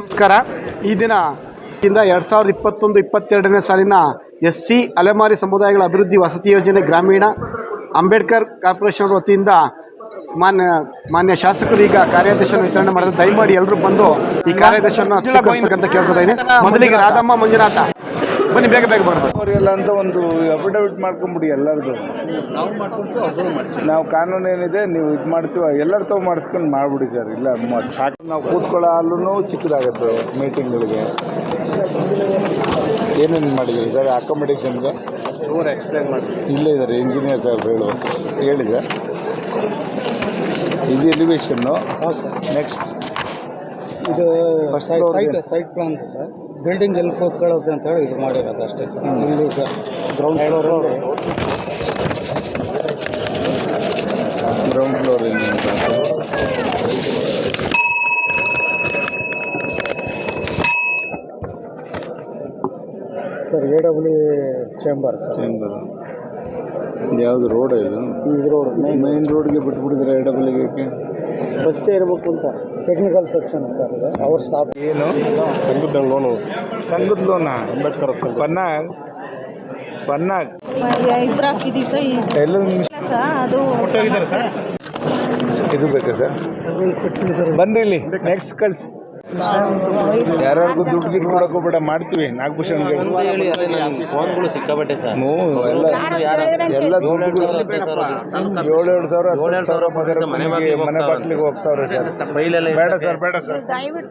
ನಮಸ್ಕಾರ. ಈ ದಿನ ಇಂದ ಎರಡು ಸಾವಿರದ ಇಪ್ಪತ್ತೊಂದು, ಇಪ್ಪತ್ತೆರಡನೇ ಸಾಲಿನ ಎಸ್ ಸಿ ಅಲೆಮಾರಿ ಸಮುದಾಯಗಳ ಅಭಿವೃದ್ಧಿ ವಸತಿ ಯೋಜನೆ ಗ್ರಾಮೀಣ ಅಂಬೇಡ್ಕರ್ ಕಾರ್ಪೊರೇಷನ್ ವತಿಯಿಂದ ಮಾನ್ಯ ಮಾನ್ಯ ಶಾಸಕರು ಈಗ ಕಾರ್ಯಾದೇಶವನ್ನು ವಿತರಣೆ ಮಾಡಿದ್ರೆ ದಯಮಾಡಿ ಎಲ್ಲರೂ ಬಂದು ಈ ಕಾರ್ಯಾದೇಶವನ್ನು ಸ್ವೀಕರಿಸಬೇಕಂತ ಕೇಳ್ಕೊತಾ ಮೊದಲಿಗೆ ರಾಧಮ್ಮ ಮಂಜುನಾಥ. ಬನ್ನಿ ಬೇಗ ಬೇಗ ಬರ್ತದೆ ಅವರಿಗೆಲ್ಲ ಅಂತ ಒಂದು ಅಫಿಡವಿಟ್ ಮಾಡ್ಕೊಂಬಿಡಿ ಎಲ್ಲರದು. ನಾವು ಕಾನೂನು ಏನಿದೆ ನೀವು ಇದು ಮಾಡ್ತೀವ ಎಲ್ಲರ ತಾವು ಮಾಡಿಸ್ಕೊಂಡು ಮಾಡ್ಬಿಡಿ ಸರ್. ಇಲ್ಲ ಮ- ಸಾಕು. ನಾವು ಕೂತ್ಕೊಳ್ಳೋ ಅಲ್ಲೂ ಚಿಕ್ಕದಾಗತ್ತೆ ಮೀಟಿಂಗ್ಗಳಿಗೆ. ಏನೇನು ಮಾಡಿದ್ದೀರಿ ಸರ್ ಅಕಾಮಿಡೇಷನ್ಗೆ ಇಲ್ಲ ಇದ್ದಾರೆ ಇಂಜಿನಿಯರ್ ಸರ್ ಹೇಳು ಹೇಳಿ ಸರ್. ಇದು ಎಲಿವೇಶನ್ನು ನೆಕ್ಸ್ಟ್ ಇದು first. Site plan sir. Building ಎಲ್ಲಿ ಕೂತ್ಕೊಳ್ಳೋದು ಅಂತ ಹೇಳಿ ಇದು ಮಾಡಿರೋದು ಅಷ್ಟೇ ಸರ್. ಇಲ್ಲಿ ground floor ground floor sir A W chamber sir. Chamber ಯಾವುದು ರೋಡ್ ಇದು? ಈ ರೋಡ್ ಮೈನ್ ರೋಡ್ಗೆ ಬಿಟ್ಬಿಟ್ಟಿದ್ರೆ ಎಡಬಲಿಗೆ ಫಸ್ಟೇ ಇರಬೇಕು ಅಂತ ಟೆಕ್ನಿಕಲ್ ಸೆಕ್ಷನ್ ಸರ್ ಅವ್ರ ಸ್ಟಾಫ್ ಏನು? ಸಂಘದ ಲೋನು ಸಂಘದ ಲೋನಾ ಅಂಬೇಡ್ಕರ್ ಪನ್ನಾಗ್? ಪನ್ನಾಗ್? ಇಬ್ಬರು ಹಾಕಿದೀವಿ ಸರ್ ಎಲ್ಲ ಅದು ಇದು ಬೇಕಾ ಸರ್? ಬನ್ರಿ ಇಲ್ಲಿ ನೆಕ್ಸ್ಟ್ ಕಳ್ಸಿ. ಯಾರ್ಯಾರಿಗೂ ದುಡ್ಡು ದುಡ್ಡು ಕೊಡಕ್ಕೆ ಹೋಗ್ಬೇಡ ಮಾಡ್ತೀವಿ. ನಾಗಭೂಷಣ್ ಫೋನ್ಗಳು ಸಿಕ್ಕಾಬಟ್ಟೆ ಸರ್. ಎಲ್ಲ ಎಲ್ಲ ದುಡ್ಡುಗಳು ಏಳು ಏಳು ಸಾವಿರ ಹತ್ತು ಸಾವಿರ ಮಗರ ಮನೆಗೆ ಮನೆ ಬಾಗಿಲಿಗೆ ಹೋಗ್ತಾವ್ರೆ. ಸರ್. ಫೈಲೆಲ್ಲ ಬೇಡ ಸರ್ ಬೇಡ ಸರ್.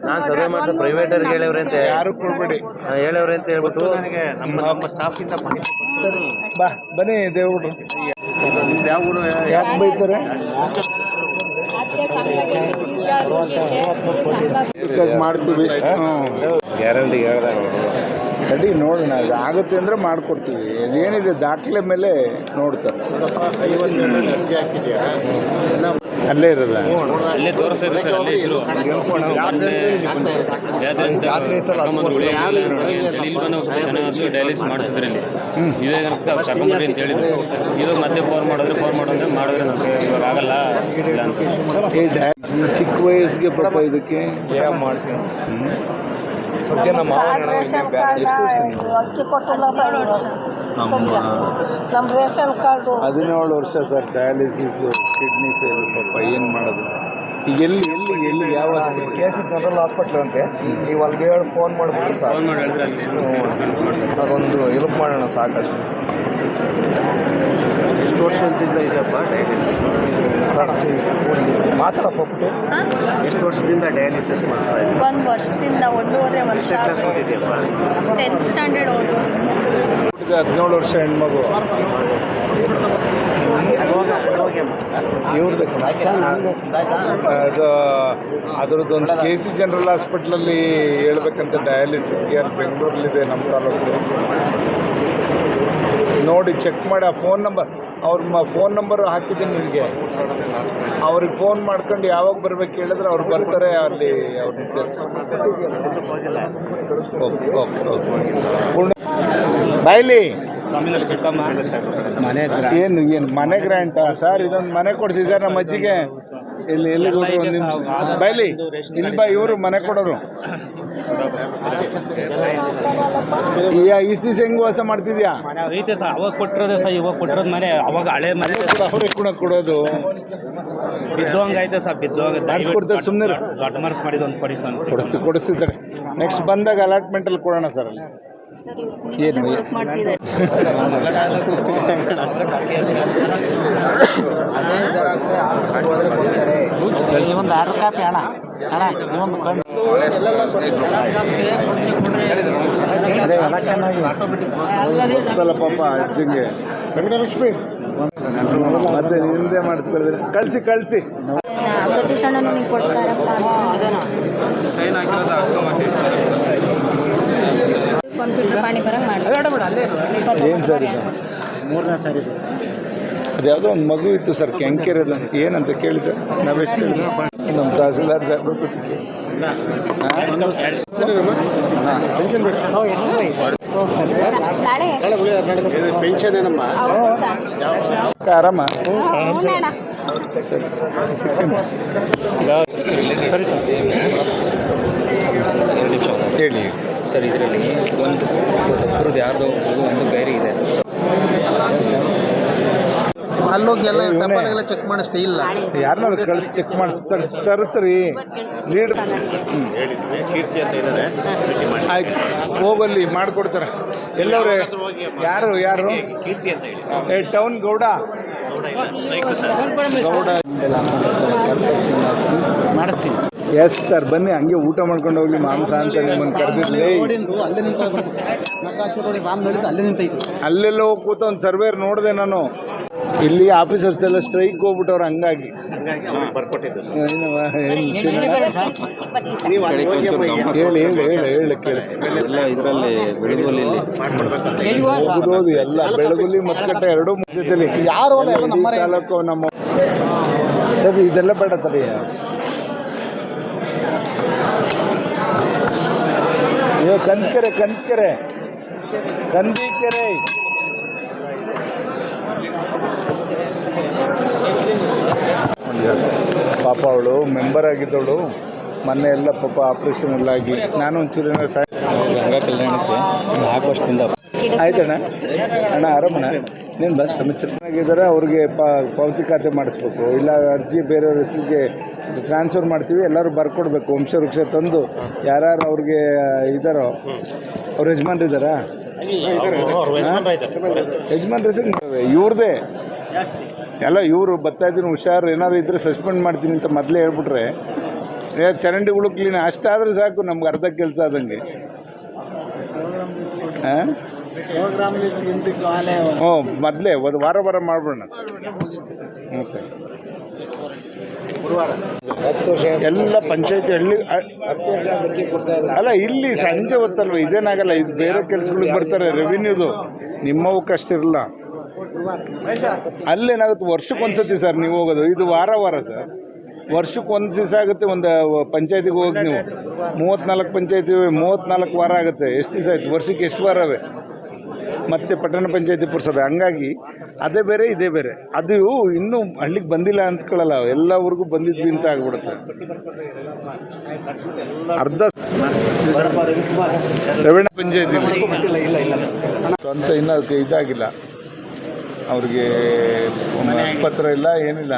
ನಾನು ಸರ್ವೆ ಮಾತ್ರ ಪ್ರೈವೇಟರ್ಗೆ ಹೇಳವ್ರೆ ಅಂತ ಯಾರು ಕೊಡ್ಬೇಡಿ. ಹೇಳವ್ರೆ ಅಂತ ಹೇಳ್ಬಿಟ್ಟು ಬಾ ಬನ್ನಿ ದೇವ್ರು. ಯಾಕೆ ಬೈತಾರೆ? ಮಾಡ್ತೀವಿ. ಗ್ಯಾರಂಟಿ ಹೇಳ್ದಾಗ ತಡಿ ನೋಡೋಣ ಅದು ಆಗುತ್ತೆ ಅಂದರೆ ಮಾಡಿಕೊಡ್ತೀವಿ. ಅದೇನಿದೆ ದಾಖಲೆ ಮೇಲೆ ನೋಡ್ತಾರೆ. ಅಲ್ಲೇ ಇರಲ್ಲ. ಅಲ್ಲೇ ತೋರಿಸಿದ್ರು ಸರ್ ಅಲ್ಲೇ ಇದ್ರು. ಜಾತ್ರೆ ಇಲ್ಲಿ ಬಂದು ಸ್ವಲ್ಪ ಚೆನ್ನಾಗಿ ಡಯಾಲಿಸ್ ಮಾಡಿಸಿದ್ರೆ ಇಲ್ಲಿ ಇವಾಗ ಕರ್ಕೊಂಡ್ರಿ ಅಂತ ಹೇಳಿದ್ರು. ಇವಾಗ ಮತ್ತೆ ಫೋನ್ ಮಾಡಿದ್ರೆ ಫೋನ್ ಮಾಡಿದ್ರೆ ಮಾಡಿದ್ರೆ ನಮಗೆ ಇವಾಗ ಆಗಲ್ಲ. ಇಲ್ಲ ಅಂತ. ಚಿಕ್ಕ ವಯಸ್ಸಿಗೆ ಪಾಪ ಇದಕ್ಕೆ? ಏನು ಮಾಡ್ತೀನಿ. ಸದ್ಯ ನಮ್ಮ ಅಕ್ಕಿ ಕೊಟ್ಟಿಲ್ಲ ನಮ್ಮ ರೇಷನ್ ಕಾರ್ಡು. ಹದಿನೇಳು ವರ್ಷ ಸರ್ ಡಯಾಲಿಸಿಸ್ ಕಿಡ್ನಿ ಫೇಲ್ ಪಾಪ ಏನು ಮಾಡೋದು? ಈಗ ಎಲ್ಲಿ ಎಲ್ಲಿ ಎಲ್ಲಿ ಯಾವ ಕೆ ಸಿ ಜನರಲ್ ಹಾಸ್ಪಿಟ್ಲ್ ಅಂತೆ. ನೀವು ಅಲ್ಲಿಗೆ ಹೇಳಿ ಫೋನ್ ಮಾಡ್ಬೋದು. ಅಲ್ಲಿ ಅದೊಂದು ಹೆಲ್ಪ್ ಮಾಡೋಣ ಸಾಕಷ್ಟು. ಎಷ್ಟು ವರ್ಷದಿಂದ ಇದೆಯಪ್ಪ ಡಯಾಲಿಸಿಸ್ ಮಾತಾಡಪ್ಪ ಎಷ್ಟು ವರ್ಷದಿಂದ ಡಯಾಲಿಸಿಸ್ ಮಾಡ್ತಾ ಇದ್ದೀವಿ ಒಂದು ವರ್ಷದಿಂದ ಒಂದೂವರೆ ವರ್ಷ ಕ್ಲಾಸ್ ಓದಿದೆಯಪ್ಪ ಟೆಂತ್ ಸ್ಟ್ಯಾಂಡರ್ಡ್ ಓದಿ ಹದಿನೇಳು ವರ್ಷ ಹೆಣ್ಮಗು. ಇವ್ರದ್ದು ಅದು ಅದರದ್ದೊಂದು ಕೆ ಸಿ ಜನರಲ್ ಹಾಸ್ಪಿಟ್ಲಲ್ಲಿ ಹೇಳ್ಬೇಕಂತ ಡಯಾಲಿಸಿಸ್ಗೆ ಅಲ್ಲಿ ಬೆಂಗಳೂರಲ್ಲಿದೆ ನಮ್ಮ ತಾಲೂಕು. ನೋಡಿ ಚೆಕ್ ಮಾಡಿ ಆ ಫೋನ್ ನಂಬರ್ ಅವ್ರ ಮ ಫೋನ್ ನಂಬರ್ ಹಾಕಿದ್ದೀನಿ ನಿಮಗೆ. ಅವ್ರಿಗೆ ಫೋನ್ ಮಾಡ್ಕೊಂಡು ಯಾವಾಗ ಬರ್ಬೇಕು ಹೇಳಿದ್ರೆ ಅವ್ರು ಬರ್ತಾರೆ ಅಲ್ಲಿ ಅವ್ರನ್ನ ಸೇರಿಸ್ಕೊಂಡು. ಬಾಯ್ಲಿ. ಏನು ಏನು ಮನೆ ಗ್ರ್ಯಾಂಟ? ಸರ್ ಇದೊಂದು ಮನೆ ಕೊಡಿಸಿ ಸರ್ ನಮ್ಮ ಅಜ್ಜಿಗೆ. ಇಲ್ಲಿ ಎಲ್ಲಿ ಹೋಗಿ ಒಂದು ನಿಮಿಷ. ಬೈಲಿ ಇಲ್ಲಿ ಬಾ ಇವರು ಮನೆ ಕೊಡೋರು. ಈ ಇಷ್ಟು ದಿವಸ ಹೆಂಗ್ ವಾಸ ಮಾಡ್ತಿದ್ಯಾ? ಐತೆ ಸರ್ ಅವಾಗ ಕೊಟ್ಟಿರೋದೇ ಸರ್ ಇವಾಗ ಕೊಟ್ಟಿರೋದು ಮನೆ ಅವಾಗ ಹಳೆ ಮನೆ ಅವ್ರಿಗೆ ಕೂಡ ಕೊಡೋದು. ಬಿದ್ದೋಂಗ್ ಐತೆ ಸರ್ ಬಿದ್ದೋಂಗ್ ಮಾಡಿಸ್ಕೊಡ್ತಾರೆ ಸುಮ್ಮನೆ ದೊಡ್ಡ ಮರ್ಸ್ ಮಾಡಿದ ಒಂದು ಕೊಡಿ ಸರ್. ಕೊಡಿಸಿ ಕೊಡಿಸ್ತಿದ್ದಾರೆ ನೆಕ್ಸ್ಟ್ ಬಂದಾಗ ಅಲಾಟ್ಮೆಂಟಲ್ಲಿ ಕೊಡೋಣ ಸರ್ ಅಲ್ಲಿ. ಏನು? ಮಾಡ್ತಿದ್ದಾರೆ. ಒಂದು ಆರ್ಡರ್ ಕಾಪಿ ಅಣ್ಣ. ಅಣ್ಣ ಇನ್ನೊಂದು ಕಣ್ಣು. ಗೊತ್ತಲ್ಲ ಪಾಪ ಅಜ್ಜಿಗೆ. ಲಕ್ಷ್ಮಿ ಮತ್ತೆ ನಿಂದೆ ಮಾಡಿಸ್ಕೊಳ್ತೀರಿ ಕಳಿಸಿ ಕಳಿಸಿ. ಸತೀಶ್ ಅಣ್ಣ ನೀವು ಕೊಡ್ತಾರಪ್ಪ ಕಂಪ್ಯೂಟರ್ ಪಾಣಿ ಬರಂಗ್ ಮಾಡಿ ಏನು ಸರ್ ಇದು? ಮೂರನೇ ಸಾರಿ ಅದ್ಯಾವುದೋ ಒಂದು ಮಗು ಇತ್ತು ಸರ್ ಕೆಂಕೆರೆದು ಅಂತ. ಏನಂತ ಕೇಳಿ ಸರ್? ನಾವೆಷ್ಟು ನಮ್ಮ ತಹಸೀಲ್ದಾರ್ ನಾಳೆ ಪೆನ್ಷನ್ ಏನಮ್ಮ? ಸರ್. ಆರಾಮ? ಸರಿ ಸರಿ ಸರ್. ಹೇಳಿ. ಸರ್ ಇದರಲ್ಲಿ ಒಂದು ಒಬ್ಬರದ್ದು ಯಾರ್ದೋ ಒಂದು ಗೈರಿ ಇದೆ. ಅಲ್ಲೋಗಿ ಎಲ್ಲ ಟಪಾಲೆಲ್ಲ ಚೆಕ್ ಮಾಡಿಸ್ತೆ ಇಲ್ಲ. ಯಾರನ್ನಾದ್ರು ಕಳಿಸಿ ಚೆಕ್ ಮಾಡಿಸ್ತಾರೆ. ತರ್ಸ್ ತರಿಸ್ರಿ ಲೀಡ್ ಆಯ್ತು. ಹೋಗಲ್ಲಿ ಮಾಡಿಕೊಡ್ತಾರೆ. ಎಲ್ಲವ್ರೆ ಯಾರು ಯಾರು? ಕೀರ್ತಿ ಅಂತ ಹೇಳಿ ಏ ಟೌನ್ ಗೌಡ. ಗೌಡ. ಮಾಡಿಸ್ತೀನಿ. ಎಸ್ ಸರ್ ಬನ್ನಿ ಹಂಗೆ ಊಟ ಮಾಡ್ಕೊಂಡು ಹೋಗಿ ಮಾಂಸ ಅಂತ ನಿಮ್ಮನ್ನು ಕರೆದಿರ್ಲಿ ನಿಂತೈತಿ ಅಲ್ಲೆಲ್ಲ ಹೋಗಿ ಕೂತ ಒಂದು ಸರ್ವೇರ್ ನೋಡಿದೆ ನಾನು. ಇಲ್ಲಿ ಆಫೀಸರ್ಸ್ ಎಲ್ಲ ಸ್ಟ್ರೈಕ್ ಹೋಗ್ಬಿಟ್ಟವ್ರು ಹಂಗಾಗಿ? ಹೇಳಿ ಹೇಳಿ ಹೇಳಿ ಹೇಳಿ ಕೇಳಿಸಿ ಎಲ್ಲ ಬೆಳಗುಲಿ ಮತ್ಕಟ್ಟೆ ಎರಡೂ ಮುಖ್ಯದಲ್ಲಿ. ತಾಲೂಕು ನಮ್ಮ ಸರಿ ಇದೆಲ್ಲ ಬೇಡ ತಡಿ ಕಂದ್ಕೆರೆ ಕಂದ್ಕೆರೆ ಕಂದೀಕೆರೆ ಪಾಪ ಅವಳು ಮೆಂಬರ್ ಆಗಿದ್ದವಳು. ಮೊನ್ನೆ ಎಲ್ಲ ಪಾಪ ಆಪ್ರೇಷನ್ ಎಲ್ಲ ಆಗಿ ನಾನು ಒಂಚೂರು ಸಹಾಯ ಗಂಗಾ ಕಲ್ಯಾಣಕ್ಕೆ ನಾಲ್ಕು ವರ್ಷದಿಂದ ಆಯ್ತಣ್ಣ. ಅಣ್ಣ ಆರಾಮಣ್ಣ? ನೀನು ಬಸ್ ಚೆನ್ನಾಗಿದ್ದಾರೆ ಅವ್ರಿಗೆ ಪ ಪಾವತಿ ಖಾತೆ ಮಾಡಿಸ್ಬೇಕು. ಇಲ್ಲ ಅರ್ಜಿ ಬೇರೆಯವ್ರ ಹೆಸರಿಗೆ ಟ್ರಾನ್ಸ್ಫರ್ ಮಾಡ್ತೀವಿ ಎಲ್ಲರೂ ಬರ್ಕೊಡ್ಬೇಕು. ವಂಶ ವೃಕ್ಷ ತಂದು ಯಾರ್ಯಾರು ಅವ್ರಿಗೆ ಇದ್ದಾರೋ? ಅವ್ರ ಯಜಮಾನ್ರು ಇದ್ದಾರಾ. ಯಜಮಾನ್ ಹೆಸರು ಇವ್ರದೇ? ಎಲ್ಲ ಇವರು ಬರ್ತಾ ಇದ್ದೀನಿ ಹುಷಾರು ಏನಾದ್ರು ಇದ್ರೆ ಸಸ್ಪೆಂಡ್ ಮಾಡ್ತೀನಿ ಅಂತ ಮೊದಲೇ ಹೇಳ್ಬಿಟ್ರೆ ಚರಂಡಿ ಚರಂಡಿಗಳು ಕ್ಲೀನ್ ಅಷ್ಟಾದ್ರೆ ಸಾಕು ನಮ್ಗೆ ಅರ್ಧ ಕೆಲಸ ಆದಂಗೆ. ಹಾಂ? ಹ್ಞೂ ಮೊದಲೇ, ಒಂದು ವಾರ ವಾರ ಮಾಡ್ಬಿಡೋಣ. ಹ್ಞೂ ಸರ್. ಎಲ್ಲ ಪಂಚಾಯತಿ ಹಳ್ಳಿ ಅಲ್ಲ, ಇಲ್ಲಿ ಸಂಜೆ ಹೊತ್ತಲ್ವ? ಇದೇನಾಗಲ್ಲ, ಇದು ಬೇರೆ ಕೆಲಸಗಳಿಗೆ ಬರ್ತಾರೆ ರೆವಿನ್ಯೂದು ನಿಮ್ಮವಕ್ಕಷ್ಟಿರಲ್ಲ ಅಲ್ಲೇನಾಗುತ್ತೆ, ವರ್ಷಕ್ಕೆ ಒಂದ್ಸತಿ ಸರ್ ನೀವು ಹೋಗೋದು. ಇದು ವಾರ ವಾರ ಸರ್. ವರ್ಷಕ್ಕೆ ಒಂದು ದಿವಸ ಆಗುತ್ತೆ, ಒಂದು ಪಂಚಾಯತಿಗೆ ಹೋಗಿ ನೀವು. ಮೂವತ್ತ್ನಾಲ್ಕು ಪಂಚಾಯತಿ ಮೂವತ್ತ್ನಾಲ್ಕು ವಾರ ಆಗುತ್ತೆ. ಎಷ್ಟು ದಿವಸ ಆಯ್ತು? ವರ್ಷಕ್ಕೆ ಎಷ್ಟು ವಾರವೇ? ಮತ್ತೆ ಪಟ್ಟಣ ಪಂಚಾಯತಿ ಪುರಸಭೆ. ಹಂಗಾಗಿ ಅದೇ ಬೇರೆ, ಇದೇ ಬೇರೆ. ಅದು ಇನ್ನೂ ಹಳ್ಳಿಗೆ ಬಂದಿಲ್ಲ ಅನ್ಸ್ಕೊಳ್ಳಲ್ಲ ಎಲ್ಲ ಊರಿಗೂ ಬಂದಿದ್ವಿ ಅಂತ ಆಗ್ಬಿಡುತ್ತೆ. ಅರ್ಧ ರವೀಣ ಪಂಚಾಯತಿ. ಸ್ವಂತ ಇನ್ನೂ ಅದಕ್ಕೆ ಇದಾಗಿಲ್ಲ. ಅವ್ರಿಗೆ ಪತ್ರ ಇಲ್ಲ, ಏನಿಲ್ಲ.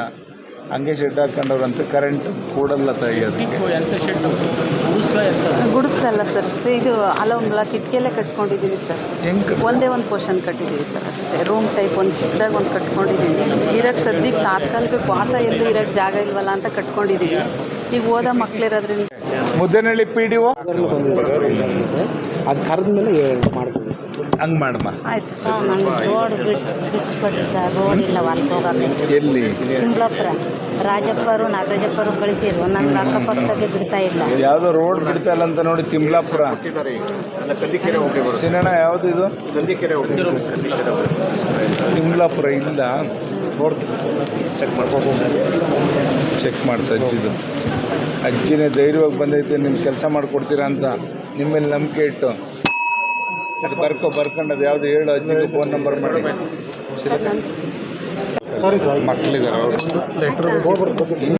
ಹಂಗೆ ಶೆಡ್ ಹಾಕೊಂಡವ್ರಂತ ಕರೆಂಟ್ ಕೂಡಲ್ಲ ತೆಗಿಯೋದಕ್ಕೆ ಗುಡಿಸ್ಲಲ್ಲ ಸರ್ ಇದು ಅಲೊಂಗ್ಲ ಕಿಟಕಿಯಲ್ಲೇ ಕಟ್ಕೊಂಡಿದ್ದೀವಿ ಸರ್ ಹೆಂಗೆ ಒಂದೇ ಒಂದು ಪೋರ್ಷನ್ ಕಟ್ಟಿದ್ದೀವಿ ಸರ್ ಅಷ್ಟೇ. ರೂಮ್ ಟೈಪ್ ಒಂದು ಚಿಕ್ಕದಾಗ ಒಂದು ಕಟ್ಕೊಂಡಿದ್ದೀವಿ ಇರೋಕ್ಕೆ ಸದ್ಯಕ್ಕೆ ತಾತ್ಕಾಲಿಕ ವಾಸ ಎಲ್ಲೂ ಇರೋಕ್ಕೆ ಜಾಗ ಇಲ್ವಲ್ಲ ಅಂತ ಕಟ್ಕೊಂಡಿದ್ದೀವಿ ಈಗ ಓದೋ ಮಕ್ಕಳಿರೋದ್ರಿಂದ ಮುದ್ದೆನಳ್ಳಿ ಪಿ ಡಿ ಓ ಅದು ಕರೆದ ಮೇಲೆ ಮಾಡ್ತೀವಿ ಹಂಗೆ ಮಾಡಮ್ಮ ಆಯ್ತು ಸರ್. ನಂಗೆ ರೋಡ್ ಬಿಡ್ಸ್ ಬಿಡಿಸ್ಕೊಟ್ರಿ ಸರ್. ರೋಡ್ ಇಲ್ಲ ಹೊರಗೆ ಹೋಗೋಕೆ. ಎಲ್ಲಿ? ಕುಂಬ್ಳಪುರ ರಾಜಪ್ಪರು ನಾಗರಾಜಪ್ಪರು ಕಳಿಸಿದ್ರು. ನನ್ನ ಅಕ್ಕಪಕ್ಕದಾಗೆ ಬಿಡ್ತಾ ಇಲ್ಲ. ಯಾವುದೋ ರೋಡ್ ಬಿಡ್ತಾ ಇಲ್ಲ ಅಂತ ನೋಡಿ ತಿಮ್ಲಾಪುರ. ಕೊಟ್ಟಿದ್ದಾರೆ ಈಗ ಅಲ್ಲ ಕಂದಿಕೆರೆ ಹೋಗಿ ಬರೋದು ಸಿನಣ್ಣ ಯಾವುದು ಇದು? ಕಂದಿಕೆರೆ ಹೋಗಿ ಕಂದಿಕೆರೆ ಹೋಗಿ ತಿಮ್ಲಾಪುರ ಇಲ್ಲ. ಚೆಕ್ ಮಾಡ್ಕೊಂಡು ಚೆಕ್ ಮಾಡಿ ಅಜ್ಜಿದು. ಅಜ್ಜಿನೇ ಧೈರ್ಯವಾಗಿ ಬಂದೈತೆ ನಿಮ್ಮ ಕೆಲಸ ಮಾಡಿಕೊಡ್ತೀರಾ ಅಂತ. ನಿಮ್ಮಲ್ಲಿ ನಂಬಿಕೆ ಇಟ್ಟು. ಅದು ಬರ್ಕೊ ಬರ್ಕೊಂಡು ಅದು ಯಾವುದು ಹೇಳು ಅಜ್ಜಿಗೆ ಫೋನ್ ನಂಬರ್ ಮಾಡಿ. ಮಕ್ಕಳಿದ್ದಾರೆ ಅವರು.